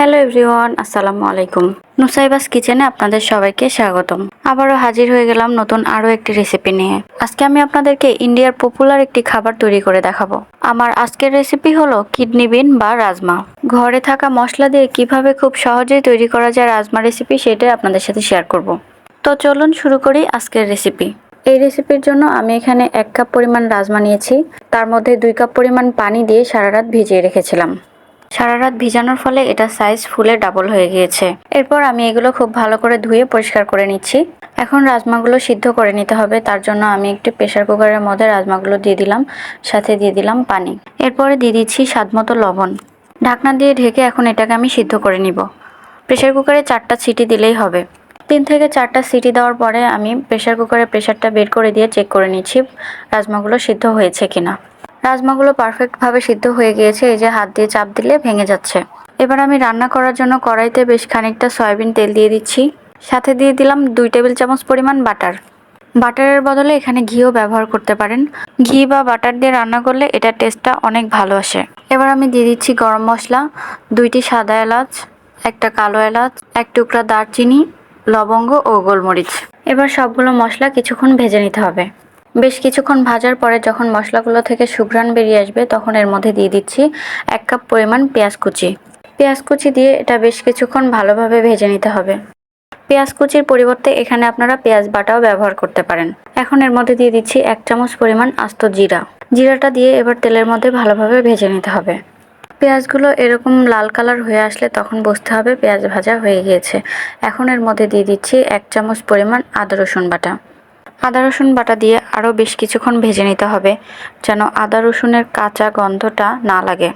Hello everyone, আসসালামু আলাইকুম। নুসাইবাস কিচেনে আপনাদের সবাইকে স্বাগতম। আবারও হাজির হয়ে গেলাম নতুন আরও একটি রেসিপি নিয়ে। আজকে আমি আপনাদেরকে ইন্ডিয়ার পপুলার একটি খাবার তৈরি করে দেখাবো। আমার আজকের রেসিপি হলো কিডনি বিন বা রাজমা। ঘরে থাকা মশলা দিয়ে কীভাবে খুব সহজেই তৈরি করা যায় রাজমা রেসিপি সেটাই আপনাদের সাথে শেয়ার করব। তো চলুন শুরু করি আজকের রেসিপি এই রেসিপির জন্য আমি এখানে এক কাপ পরিমাণ রাজমা নিয়েছি। তার মধ্যে দুই কাপ পরিমাণ পানি দিয়ে সারা রাত ভিজিয়ে রেখেছিলাম। সারা রাত ভিজানোর ফলে এটা সাইজ ফুলে ডাবল হয়ে গিয়েছে। এরপর আমি এগুলো খুব ভালো করে ধুয়ে পরিষ্কার করে নিচ্ছি। এখন রাজমাগুলো সিদ্ধ করে নিতে হবে, তার জন্য আমি একটি প্রেশার কুকারের মধ্যে রাজমাগুলো দিয়ে দিলাম, সাথে দিয়ে দিলাম পানি। এরপরে দিয়ে দিচ্ছি স্বাদমতো লবণ। ঢাকনা দিয়ে ঢেকে এখন এটাকে আমি সিদ্ধ করে নিব। প্রেশার কুকারে চারটা সিটি দিলেই হবে। তিন থেকে চারটা সিটি দেওয়ার পরে আমি প্রেশার কুকারে প্রেশারটা বের করে দিয়ে চেক করে নিচ্ছি রাজমাগুলো সিদ্ধ হয়েছে কিনা। রাজমাগুলো পারফেক্টভাবে সিদ্ধ হয়ে গিয়েছে, এই যে হাত দিয়ে চাপ দিলে ভেঙে যাচ্ছে। এবার আমি রান্না করার জন্য কড়াইতে বেশ খানিকটা সয়াবিন তেল দিয়ে দিচ্ছি। সাথে দিয়ে দিলাম দুই টেবিল চামচ পরিমাণ বাটার। বাটারের বদলে এখানে ঘিও ব্যবহার করতে পারেন। ঘি বা বাটার দিয়ে রান্না করলে এটার টেস্টটা অনেক ভালো আসে। এবার আমি দিয়ে দিচ্ছি গরম মশলা, দুইটি সাদা এলাচ, একটা কালো এলাচ, এক টুকরা দারচিনি, লবঙ্গ ও গোলমরিচ। এবার সবগুলো মশলা কিছুক্ষণ ভেজে নিতে হবে। বেশ কিছুক্ষণ ভাজার পরে যখন মশলাগুলো থেকে সুঘ্রাণ বেরিয়ে আসবে, তখন এর মধ্যে দিয়ে দিচ্ছি এক কাপ পরিমাণ পেঁয়াজ কুচি। পেঁয়াজ কুচি দিয়ে এটা বেশ কিছুক্ষণ ভালোভাবে ভেজে নিতে হবে। পেঁয়াজ কুচির পরিবর্তে এখানে আপনারা পেঁয়াজ বাটাও ব্যবহার করতে পারেন। এখন এর মধ্যে দিয়ে দিচ্ছি এক চামচ পরিমাণ আস্ত জিরা। জিরাটা দিয়ে এবার তেলের মধ্যে ভালোভাবে ভেজে নিতে হবে। পেঁয়াজগুলো এরকম লাল কালার হয়ে আসলে তখন বুঝতে হবে, পেঁয়াজ ভাজা হয়ে গিয়েছে। এখন এর মধ্যে দিয়ে দিচ্ছি এক চামচ পরিমাণ আদা রসুন বাটা। আদা, রসুন বাটা দিয়ে আরও বেশ কিছুক্ষণ ভেজে নিতে হবে, যেন আদা, রসুনের কাঁচা গন্ধটা না লাগে।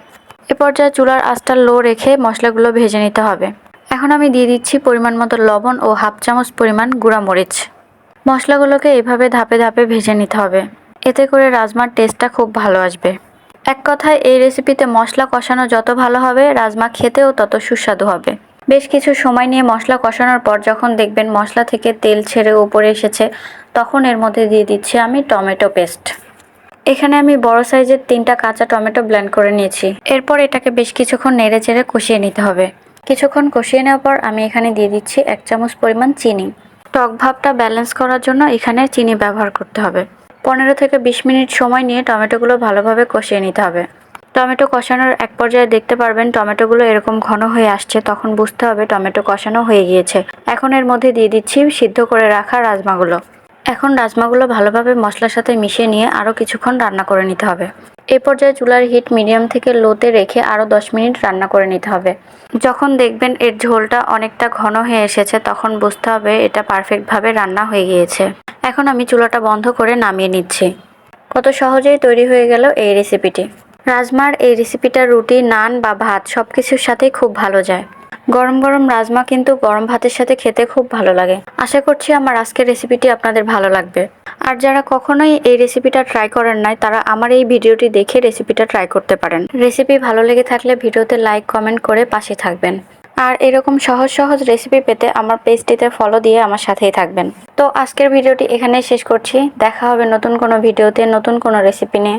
এ পর্যায়ে চুলার আঁচটা লো রেখে মশলাগুলো ভেজে নিতে হবে। এখন আমি দিয়ে দিচ্ছি পরিমাণ মতো লবণ ও হাফ চামচ পরিমাণ গুঁড়া মরিচ মশলাগুলোকে এভাবে ধাপে ধাপে ভেজে নিতে হবে। এতে করে রাজমার টেস্টটা খুব ভালো আসবে। এক কথায়, এই রেসিপিতে মশলা কষানো যত ভালো হবে, রাজমা খেতেও তত সুস্বাদু হবে। বেশ কিছু সময় নিয়ে মশলা কষানোর পর যখন দেখবেন মশলা থেকে তেল ছেড়ে উপরে এসেছে, তখন এর মধ্যে দিয়ে দিচ্ছি আমি টমেটো পেস্ট। এখানে আমি বড় সাইজের তিনটা কাঁচা টমেটো ব্লেন্ড করে নিয়েছি। এরপর এটাকে বেশ কিছুক্ষণ নেড়ে চেড়ে কষিয়ে নিতে হবে। কিছুক্ষণ কষিয়ে নেওয়ার পর আমি এখানে দিয়ে দিচ্ছি এক চামচ পরিমাণ চিনি। টক ভাবটা ব্যালেন্স করার জন্য এখানে চিনি ব্যবহার করতে হবে। পনেরো থেকে বিশ মিনিট সময় নিয়ে টমেটোগুলো ভালোভাবে কষিয়ে নিতে হবে। টমেটো কষানোর এক পর্যায়ে দেখতে পারবেন টমেটোগুলো এরকম ঘন হয়ে আসছে, তখন বুঝতে হবে টমেটো কষানো হয়ে গিয়েছে। এখন এর মধ্যে দিয়ে দিচ্ছি সিদ্ধ করে রাখা রাজমাগুলো। এখন রাজমাগুলো ভালোভাবে মশলার সাথে মিশিয়ে নিয়ে আরও কিছুক্ষণ রান্না করে নিতে হবে। এ পর্যায়ে চুলার হিট মিডিয়াম থেকে লোতে রেখে আরও দশ মিনিট রান্না করে নিতে হবে। যখন দেখবেন এর ঝোলটা অনেকটা ঘন হয়ে এসেছে, তখন বুঝতে হবে এটা পারফেক্টভাবে রান্না হয়ে গিয়েছে। এখন আমি চুলাটা বন্ধ করে নামিয়ে নিচ্ছি। কত সহজেই তৈরি হয়ে গেল এই রেসিপিটি। রাজমার এই রেসিপিটা রুটি, নান বা ভাত সব কিছুর সাথেই খুব ভালো যায়। গরম গরম রাজমা কিন্তু গরম ভাতের সাথে খেতে খুব ভালো লাগে। আশা করছি আমার আজকের রেসিপিটি আপনাদের ভালো লাগবে। আর যারা কখনোই এই রেসিপিটা ট্রাই করেন নাই, তারা আমার এই ভিডিওটি দেখে রেসিপিটা ট্রাই করতে পারেন। রেসিপি ভালো লেগে থাকলে ভিডিওতে লাইক কমেন্ট করে পাশে থাকবেন। আর এরকম সহজ সহজ রেসিপি পেতে আমার পেজটিতে ফলো দিয়ে আমার সাথেই থাকবেন। তো আজকের ভিডিওটি এখানেই শেষ করছি। দেখা হবে নতুন কোনো ভিডিওতে নতুন কোনো রেসিপি নিয়ে।